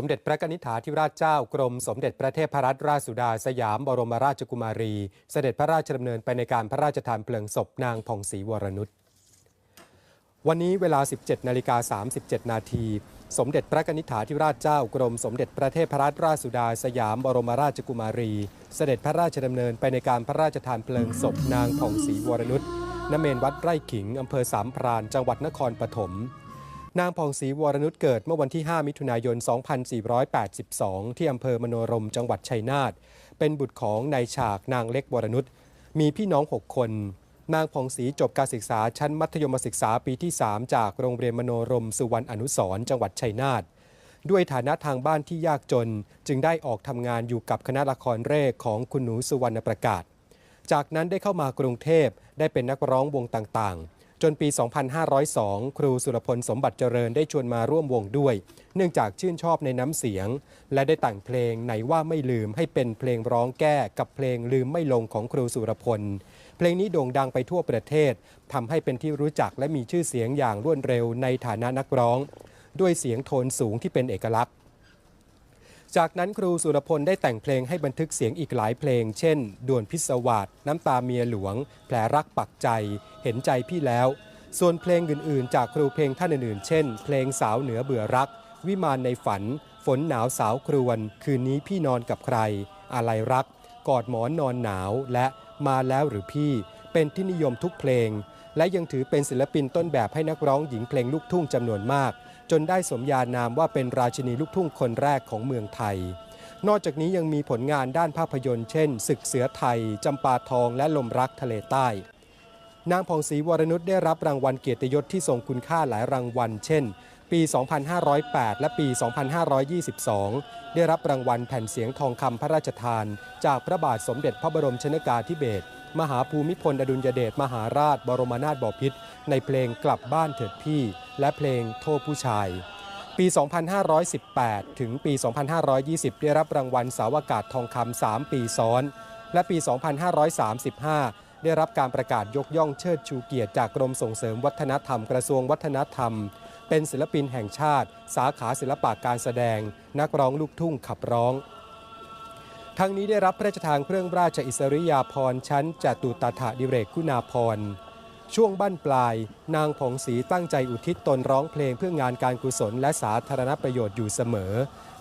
สมเด็จพระนิธิถาธิราชเจ้ากรมสมเด็จพระเทพรัตนราชสุดาสยามบรมราชกุมารี เสด็จพระราชดำเนินไปในการพระราชทานเพลิงศพนางผ่องศรีวรนุชวันนี้เวลา 17นาฬิกา37 นาทีสมเด็จพระนิธิถาธิราชเจ้ากรมสมเด็จพระเทพรัตนราชสุดาสยามบรมราชกุมารี เสด็จพระราชดำเนินไปในการพระราชทานเพลิงศพนางผ่องศรีวรนุชณเมนวัดไร่ขิงอำเภอสามพรานจังหวัดนครปฐม นางผ่องศรีวรนุชเกิดเมื่อวันที่ 5 มิถุนายน 2482 ที่อำเภอมโนรมจังหวัดชัยนาท เป็นบุตรของนายฉากนางเล็กวรนุช มีพี่น้อง 6 คน นางผ่องศรีจบการศึกษาชั้นมัธยมศึกษาปีที่ 3 จากโรงเรียนมโนรมสุวรรณอนุสร์จังหวัดชัยนาท ด้วยฐานะทางบ้านที่ยากจน จึงได้ออกทำงานอยู่กับคณะละครเร่ของคุณหนูสุวรรณประกาศ จากนั้นได้เข้ามากรุงเทพได้เป็นนักร้องวงต่างๆ จนปี 2502 ครูสุรพลสมบัติเจริญได้ชวนมาร่วมวงด้วย เนื่องจากชื่นชอบในน้ำเสียง และได้แต่งเพลงไหนว่าไม่ลืมให้เป็นเพลงร้องแก้กับเพลงลืมไม่ลงของครูสุรพล เพลงนี้โด่งดังไปทั่วประเทศทำให้เป็นที่รู้จักและมีชื่อเสียงอย่างรวดเร็วในฐานะนักร้อง ด้วยเสียงโทนสูงที่เป็นเอกลักษณ์ จากนั้นครูสุรพลได้แต่งเพลงให้บันทึกเสียงอีกหลายเพลง เช่น ด่วนพิศวาสน้ำตาเมียหลวง แผลรักปักใจ เห็นใจพี่แล้ว ส่วนเพลงอื่นๆ จากครูเพลงท่านอื่นๆ เช่น เพลงสาวเหนือเบื่อรัก วิมานในฝัน ฝนหนาวสาวครวน คืนนี้พี่นอนกับใคร อะไรรัก กอดหมอนนอนหนาว และมาแล้วหรือพี่ เป็นที่นิยมทุกเพลง และยังถือเป็นศิลปินต้นแบบให้นักร้องหญิงเพลงลูกทุ่งจำนวนมาก จนได้สมญานามว่าเป็นราชินีลูกทุ่งคนแรกของเมืองไทย นอกจากนี้ยังมีผลงานด้านภาพยนตร์เช่น ศึกเสือไทย จำปาทอง และลมรักทะเลใต้ นางผ่องศรีวรนุชได้รับรางวัลเกียรติยศที่ทรงคุณค่าหลายรางวัล เช่น ปี 2508 และปี 2522 ได้รับรางวัลแผ่นเสียงทองคำพระราชทาน จากพระบาทสมเด็จพระบรมชนกาธิเบศรมหาภูมิพลอดุลยเดชมหาราช บรมนาถบพิตรในเพลงกลับบ้านเถิดพี่ และเพลงโทษผู้ชาย ปี 2518 ถึงปี 2520 ได้รับรางวัลสาวากาศทองคำ 3 ปีซ้อน และปี 2535 ได้รับการประกาศยกย่องเชิดชูเกียรติจากกรมส่งเสริมวัฒนธรรมกระทรวงวัฒนธรรม เป็นศิลปินแห่งชาติ สาขาศิลปะการแสดง นักร้องลูกทุ่งขับร้องทั้งนี้ได้รับพระราชทานเครื่องราชอิสริยาภรณ์ชั้นจตุตถาดิเรกคุณาภรณ์ ช่วงบั้นปลาย นางผงศรีตั้งใจอุทิศตนร้องเพลงเพื่องานการกุศลและสาธารณประโยชน์อยู่เสมอ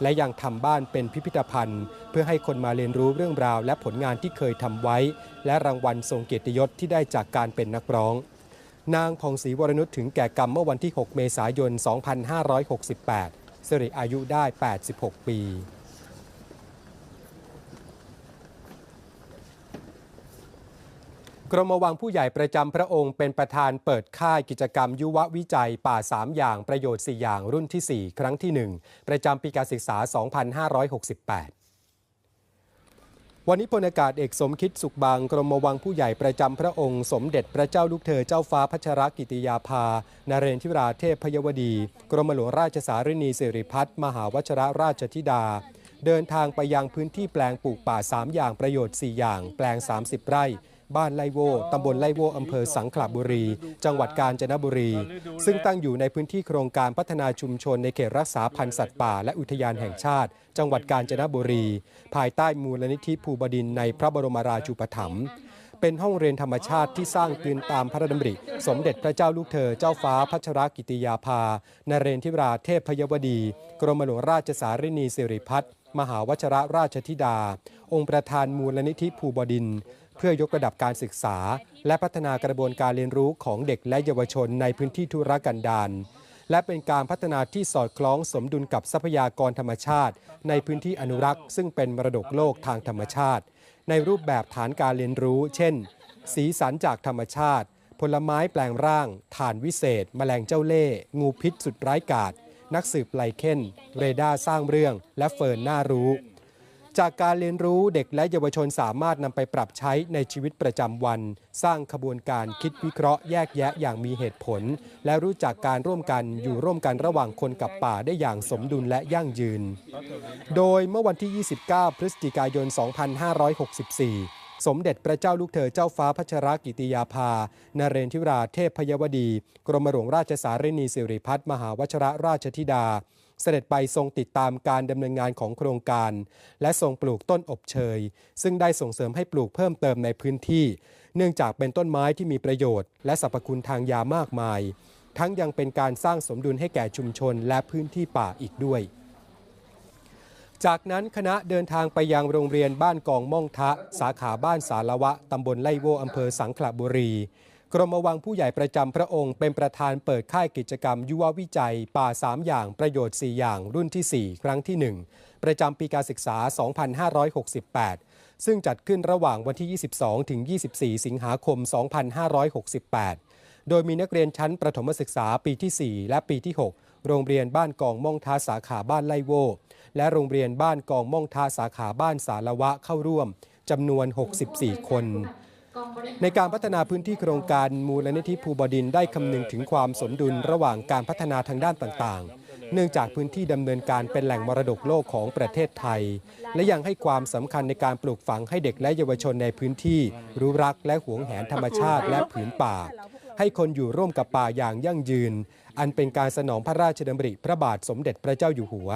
และยังทำบ้านเป็นพิพิธภัณฑ์ เพื่อให้คนมาเรียนรู้เรื่องราว และผลงานที่เคยทำไว้ และรางวัลทรงเกียรติยศที่ได้จากการเป็นนักร้อง นางผงศรีวรนุชถึงแก่กรรมเมื่อวันที่ 6 เมษายน 2568สิริอายุได้ 86 ปี กรมวังผู้ใหญ่ประจำพระองค์เป็นประธานเปิดค่ายกิจกรรมยุววิจัยป่า 3 อย่างประโยชน์ 4 อย่างรุ่นที่ 4 ครั้งที่ 1 ประจำปีการศึกษา 2568วันนี้พลอากาศเอกสมคิดสุขบางกรมวังผู้ใหญ่ประจำพระองค์ สมเด็จพระเจ้าลูกเธอเจ้าฟ้าพัชรกิติยาภานเรนทิราเทพพยวดี กรมหลวงราชสารินีสิริพัฒน์มหาวชรราชธิดา เดินทางไปยังพื้นที่แปลงปลูกป่า 3 อย่างประโยชน์ 4 อย่าง แปลง 30 ไร่ บ้านไลโวตำบลไลโวอำเภอสังขละบุรี จังหวัดกาญจนบุรี ซึ่งตั้งอยู่ในพื้นที่โครงการพัฒนาชุมชนในเขตรักษาพันธุ์สัตว์ป่าและอุทยานแห่งชาติ จังหวัดกาญจนบุรี ภายใต้มูลนิธิภูบดินในพระบรมราชูปถัมภ์เป็นห้องเรียนธรรมชาติที่สร้างขึ้นตามพระดำริ สมเด็จพระเจ้าลูกเธอเจ้าฟ้าพัชรกิติยาภานเรนทิราเทพพยวดี กรมหลวงราชสารินีสิริพัฒน์มหาวชรราชธิดา องค์ประธานมูลนิธิภูบดิน เพื่อยกระดับการศึกษา และพัฒนากระบวนการเรียนรู้ของเด็กและเยาวชนในพื้นที่ทุรกันดารและเป็นการพัฒนาที่สอดคล้องสมดุลกับทรัพยากรธรรมชาติ ในพื้นที่อนุรักษ์ ซึ่งเป็นมรดกโลกทางธรรมชาติ ในรูปแบบฐานการเรียนรู้ เช่น สีสันจากธรรมชาติ ผลไม้แปลงร่าง ฐานวิเศษ แมลงเจ้าเล่ห์งูพิษสุดร้ายกาจนักสืบไลเคนเรดาร์สร้างเรื่อง และเฟิร์นน่ารู้ จากการเรียนรู้เด็กและเยาวชนสามารถนำไปปรับใช้ในชีวิตประจำวัน สร้างขบวนการคิดวิเคราะห์แยกแยะอย่างมีเหตุผล และรู้จักการร่วมกันอยู่ร่วมกันระหว่างคนกับป่าได้อย่างสมดุลและยั่งยืน โดยเมื่อวันที่ 29 พฤศจิกายน 2564สมเด็จพระเจ้าลูกเธอเจ้าฟ้าพัชรกิติยาภา นเรนทิราเทพพยวดี กรมหลวงราชสารินีสิริพัฒน์มหาวชระราชธิดา เสด็จไปทรงติดตามการดำเนินงานของโครงการ และทรงปลูกต้นอบเชย ซึ่งได้ส่งเสริมให้ปลูกเพิ่มเติมในพื้นที่ เนื่องจากเป็นต้นไม้ที่มีประโยชน์ และสรรพคุณทางยามากมาย ทั้งยังเป็นการสร้างสมดุลให้แก่ชุมชนและพื้นที่ป่าอีกด้วยจากนั้นคณะเดินทางไปยังโรงเรียนบ้านกองม่องทะ สาขาบ้านสารวะ ตำบลไล่โวอำเภอสังขละบุรี กรมวังผู้ใหญ่ประจำพระองค์เป็นประธานเปิดค่ายกิจกรรม ยุววิจัย ป่า 3 อย่างประโยชน์ 4 อย่างรุ่นที่ 4 ครั้งที่ 1 ประจำปีการศึกษา 2568 ซึ่งจัดขึ้นระหว่างวันที่ 22 ถึง 24 สิงหาคม 2568 โดยมีนักเรียนชั้นประถมศึกษาปีที่ 4 และปีที่ 6 โรงเรียนบ้านกองม่องท้าสาขาบ้านไล่โว และโรงเรียนบ้านกองม่องท้าสาขาบ้านสารวะเข้าร่วมจำนวน 64 คน ในการพัฒนาพื้นที่โครงการมูลนิธิภูบดินได้คำนึงถึงความสมดุลระหว่างการพัฒนาทางด้านต่างๆ เนื่องจากพื้นที่ดำเนินการเป็นแหล่งมรดกโลกของประเทศไทย และยังให้ความสำคัญในการปลูกฝังให้เด็กและเยาวชนในพื้นที่ รู้รักและหวงแหนธรรมชาติและผืนป่า ให้คนอยู่ร่วมกับป่าอย่างยั่งยืน อันเป็นการสนองพระราชดำริพระบาทสมเด็จพระเจ้าอยู่หัว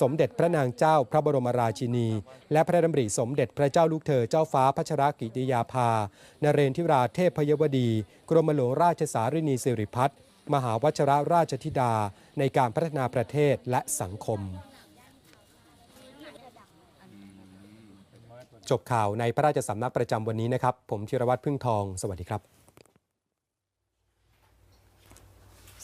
สมเด็จพระนางเจ้าพระบรมราชินี และพระดำริสมเด็จพระเจ้าลูกเธอเจ้าฟ้าพัชรกิติยาภา นเรนทิราเทพพยวดี กรมหลวงราชสารินีสิริพัฒน์มหาวชรราชธิดา ในการพัฒนาประเทศและสังคม จบข่าวในพระราชสำนักประจำวันนี้นะครับ ผมธีรวัตรพึ่งทอง สวัสดีครับ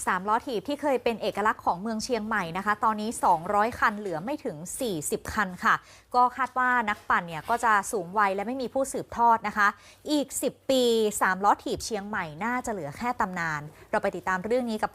สามล้อถีบที่เคยเป็นเอกลักษณ์ของเมืองเชียงใหม่นะคะ ตอนนี้ 200 คันเหลือไม่ถึง 40 คันค่ะ ก็คาดว่านักปั่นเนี่ยก็จะสูงวัยและไม่มีผู้สืบทอดนะคะ อีก 10 ปี 3 ล้อถีบเชียงใหม่น่าจะเหลือแค่ตำนาน เราไปติดตามเรื่องนี้กับ